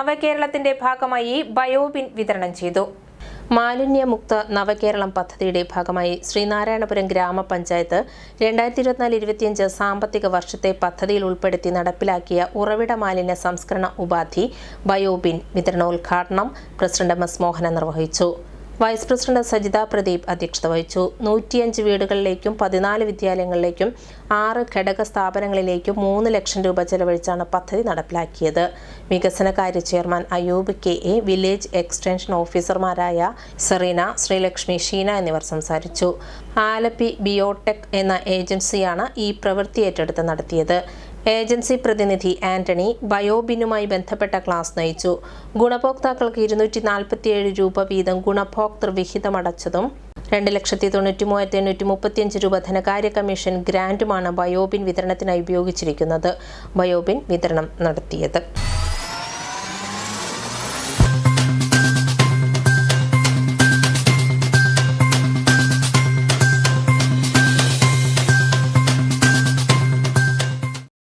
നവകേരളത്തിന്റെ ഭാഗമായി ബയോബിൻ വിതരണം ചെയ്തു. മാലിന്യമുക്ത നവകേരളം പദ്ധതിയുടെ ഭാഗമായി ശ്രീനാരായണപുരം ഗ്രാമപഞ്ചായത്ത് രണ്ടായിരത്തി ഇരുപത്തിനാല് ഇരുപത്തിയഞ്ച് സാമ്പത്തിക വർഷത്തെ പദ്ധതിയിൽ ഉൾപ്പെടുത്തി നടപ്പിലാക്കിയ ഉറവിട മാലിന്യ സംസ്കരണ ഉപാധി ബയോബിൻ വിതരണോദ്ഘാടനം പ്രസിഡന്റ് എം എസ് മോഹനൻ നിർവഹിച്ചു. വൈസ് പ്രസിഡന്റ് സജിത പ്രദീപ് അധ്യക്ഷത വഹിച്ചു. നൂറ്റിയഞ്ച് വീടുകളിലേക്കും പതിനാല് വിദ്യാലയങ്ങളിലേക്കും ആറ് ഘടക സ്ഥാപനങ്ങളിലേക്കും മൂന്ന് ലക്ഷം രൂപ ചെലവഴിച്ചാണ് പദ്ധതി നടപ്പിലാക്കിയത്. വികസനകാര്യ chairman Ayoob K A village extension ഓഫീസർമാരായ സെറീന ശ്രീലക്ഷ്മി ഷീന എന്നിവർ സംസാരിച്ചു. ആലപ്പി ബിയോടെക് എന്ന ഏജൻസിയാണ് ഈ പ്രവൃത്തി ഏറ്റെടുത്ത് നടത്തിയത്. ഏജൻസി പ്രതിനിധി ആന്റണി ബയോബിനുമായി ബന്ധപ്പെട്ട ക്ലാസ് നയിച്ചു. ഗുണഭോക്താക്കൾക്ക് ഇരുന്നൂറ്റി നാൽപ്പത്തിയേഴ് രൂപ വീതം ഗുണഭോക്തൃ വിഹിതമടച്ചതും രണ്ട് ലക്ഷത്തി തൊണ്ണൂറ്റി മൂവായിരത്തി എണ്ണൂറ്റി മുപ്പത്തിയഞ്ച് രൂപ ധനകാര്യ കമ്മീഷൻ ഗ്രാന്റുമാണ് ബയോബിൻ വിതരണത്തിനായി ഉപയോഗിച്ചിരിക്കുന്നത്. ബയോബിൻ വിതരണം നടത്തിയത്.